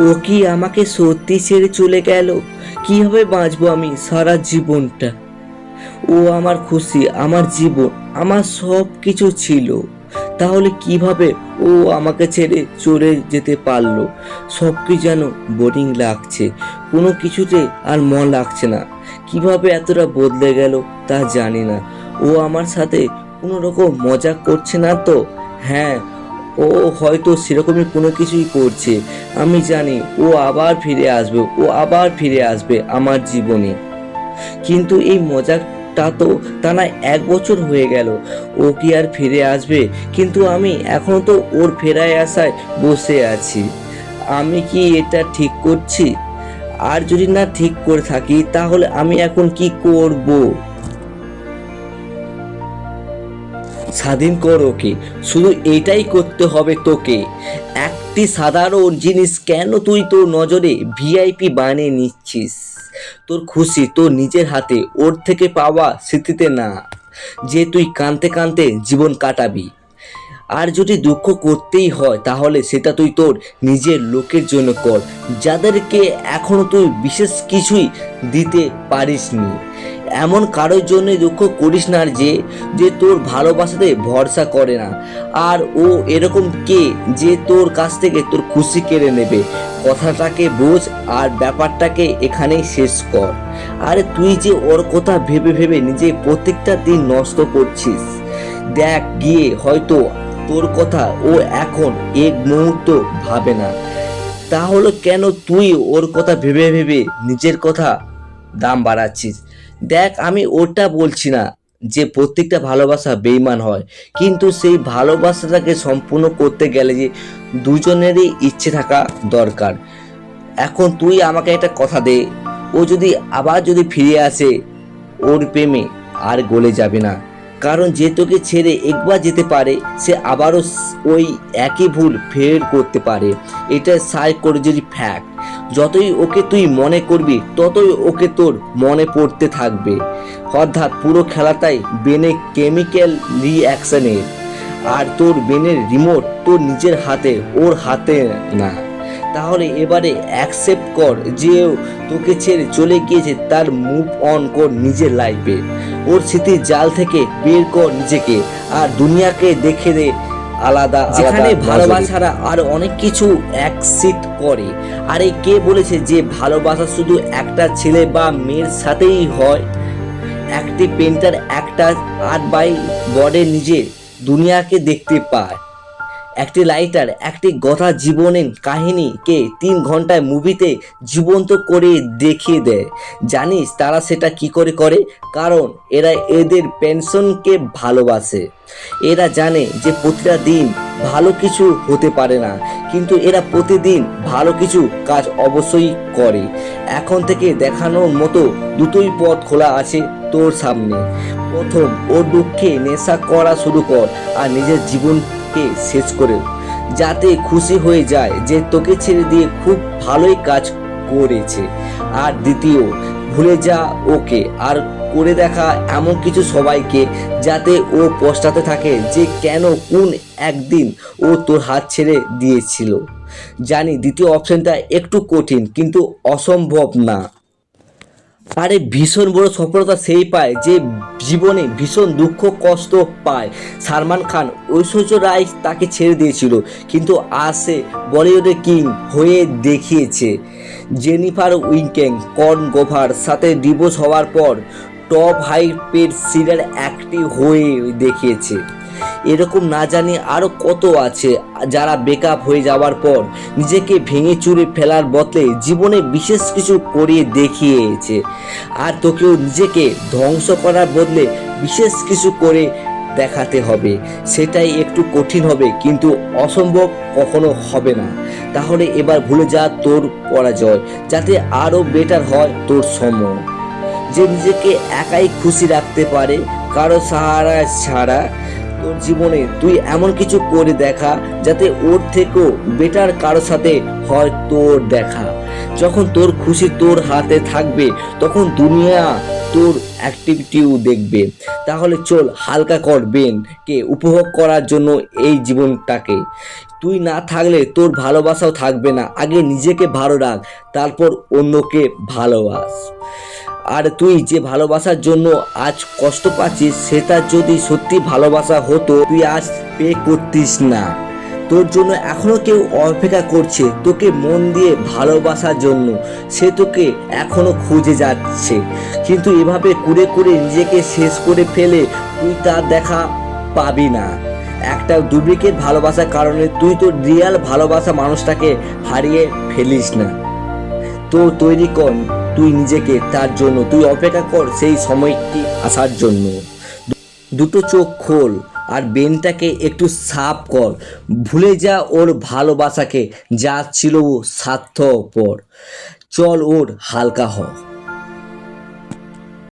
ও কি আমাকে সত্যি ছেড়ে চলে গেল? কীভাবে বাঁচবো আমি সারা জীবনটা? ও আমার খুশি, আমার জীবন, আমার সব কিছু ছিল। তাহলে কীভাবে ও আমাকে ছেড়ে চলে যেতে পারল? সব কিছু যেন বোরিং লাগছে, কোনো কিছুতে আর মন লাগছে না। কীভাবে এতটা বদলে গেল তা জানি না। ও আমার সাথে কোনো রকম মজা করছে না তো? হ্যাঁ ও হয়তো সেরকমই কোনো কিছুই করছে। আমি জানি, ও আবার ফিরে আসবে, ও আবার ফিরে আসবে আমার জীবনে। কিন্তু এই মজাটা তো টানা এক বছর হয়ে গেল। ও কি আর ফিরে আসবে? কিন্তু আমি এখনও তো ওর ফেরায় আসায় বসে আছি। আমি কি এটা ঠিক করছি? আর যদি না ঠিক করে থাকি, তাহলে আমি এখন কি করব? স্বাধীন কর ওকে শুধু এটাই করতে হবে তোকে। একটি সাধারণ জিনিস কেন তুই তোর নজরে ভিআইপি বানিয়ে নিচ্ছিস? তোর খুশি তোর নিজের হাতে, ওর থেকে পাওয়া স্মৃতিতে না, যে তুই কাঁদতে কাঁদতে জীবন কাটাবি। আর যদি দুঃখ করতেই হয়, তাহলে সেটা তুই তোর নিজের লোকের জন্য কর, যাদেরকে এখনও তুই বিশেষ কিছুই দিতে পারিসনি। এমন কারোর জন্য দুঃখ করিস না যে যে তোর ভালোবাসাতে ভরসা করে না। আর ও এরকম কে যে তোর কাছ থেকে তোর খুশি কেড়ে নেবে? কথাটাকে বোঝ আর ব্যাপারটাকে এখানেই শেষ কর। আরে তুই যে ওর কথা ভেবে ভেবে নিজে প্রত্যেকটা দিন নষ্ট করছিস। দেখ গিয়ে হয়তো তোর কথা ও এখন এক মুহূর্ত ভাবে না। তাহলে কেন তুই ওর কথা ভেবে ভেবে নিজের কথা দাম বাড়াচ্ছিস? দেখ, আমি ওটা বলছি না যে প্রত্যেকটা ভালোবাসা বেইমান হয়, কিন্তু সেই ভালোবাসাটাকে সম্পূর্ণ করতে গেলে যে দুজনেরই ইচ্ছে থাকা দরকার। এখন তুই আমাকে একটা কথা দে, ও যদি আবার যদি ফিরে আসে, ওর প্রেমে আর গলে যাবে না। কারণ যে তোকে ছেড়ে একবার যেতে পারে, সে আবারও ওই একই ভুল ফের করতে পারে। এটা সাই করে যদি ফ্যাক্ট যতই ওকে তুই মনে করবি, ততই ওকে তোর মনে পড়তে থাকবে। অর্থাৎ পুরো খেলাটাই বেনে কেমিক্যাল রিঅ্যাকশনের আর তোর বেনের রিমোট তোর নিজের হাতে, ওর হাতে না। তাহলে এবারে অ্যাকসেপ্ট কর যে তোকে ছেড়ে চলে গিয়েছে, তার মুভ অন কর নিজের লাইফে ওর স্মৃতির জাল থেকে বের কর নিজেকে। আর দুনিয়াকে দেখে দে আলাদা যেখানে ভালোবাসারা আর অনেক কিছু অ্যাকসিট করে। আরে কে বলেছে যে ভালোবাসা শুধু একটা ছেলে বা মেয়ের সাথেই হয়? একটি পেন্টার একটা আর্ট বাই বডে নিজে দুনিয়াকে দেখতে পায়। একটি লাইটার একটি কথা জীবনের কাহিনীকে তিন ঘন্টায় মুভিতে জীবন্ত করে দেখিয়ে দেয়। জানিস তারা সেটা কি করে করে? কারণ এরা এদের পেনশনকে ভালোবাসে। এরা জানে যে প্রতিটা দিন ভালো কিছু হতে পারে না, কিন্তু এরা প্রতিদিন ভালো কিছু কাজ অবশ্যই করে। এখন থেকে দেখানোর মতো দুটোই পথ খোলা আছে তোর সামনে। প্রথম ও দুঃখে নেশা করা শুরু কর আর নিজের জীবনকে শেষ করে, যাতে খুশি হয়ে যায় যে তোকে ছেড়ে দিয়ে খুব ভালোই কাজ করেছে। আর দ্বিতীয়, ভুলে যা ওকে। আর করে দেখা এমন কিছু সবাইকে যাতে ও পশ্চাতে থাকে যে কেন কোন একদিন ও তোর হাত ছেড়ে দিয়েছিল। জানি দ্বিতীয় অপশনটা একটু কঠিন, কিন্তু অসম্ভব না। আরে ভীষণ বড় সফলতা সেই পায় যে জীবনে ভীষণ দুঃখ, কষ্ট পায়। সালমান খান ঐশ্বর্য রায় তাকে ছেড়ে দিয়েছিল, কিন্তু আজ সে বলিউডের কিং হয়ে দেখিয়েছে। জেনিফার উইঙ্কেং কর্ন গোভার সাথে ডিভোর্স হওয়ার পর টপ হাইপের সিরিয়াল একটি হয়ে দেখিয়েছে। এরকম না জানি আরও কত আছে যারা বেকআপ হয়ে যাওয়ার পর নিজেকে ভেঙে চুরে ফেলার বদলে জীবনে বিশেষ কিছু করিয়ে দেখিয়েছে। আর তোকেও নিজেকে ধ্বংস করার বদলে বিশেষ কিছু করে দেখাতে হবে। সেটাই একটু কঠিন হবে, কিন্তু অসম্ভব কখনো হবে না। তাহলে এবার ভুলে যা তোর পরাজয়, যাতে আরও বেটার হয় তোর সময় যে নিজেকে একাই খুশি রাখতে পারে, কারও সাহারা ছাড়া তোর জীবনে তুই এমন কিছু করে দেখা যাতে ওর থেকেও বেটার কারও সাথে হয় তোর দেখা। যখন তোর খুশি তোর হাতে থাকবে, তখন দুনিয়া তোর অ্যাক্টিভিটিও দেখবে। তাহলে চল হালকা কর কে উপভোগ করার জন্য এই জীবনটাকে। তুই না থাকলে তোর ভালোবাসাও থাকবে না। আগে নিজেকে ভালো রাখ, তারপর অন্যকে ভালোবাস। আর তুই যে ভালোবাসার জন্য আজ কষ্ট পাচ্ছিস, সেটা যদি সত্যি ভালোবাসা হতো, তুই আজ পে করতিস না। তোর জন্য এখনও কেউ অপেক্ষা করছে, তোকে মন দিয়ে ভালোবাসার জন্য। সে তোকে এখনও খুঁজে যাচ্ছে। কিন্তু এভাবে কুড়ে কুড়ে নিজেকে শেষ করে ফেলে তুই তার দেখা পাবি না। একটা ডুপ্লিকেট ভালোবাসার কারণে তুই তো রিয়াল ভালোবাসা মানুষটাকে হারিয়ে ফেলিস না। তো তৈরি কর। তুই নিজেকে তার জন্য, তুই অপেক্ষা কর সেই সময়টি আসার জন্য। দুটো চোখ খোল আর বেনটাকে একটু সাফ কর। ভুলে যা ওর ভালোবাসাকে, যা ছিল ও স্বার্থপর। চল ওর হালকা হ।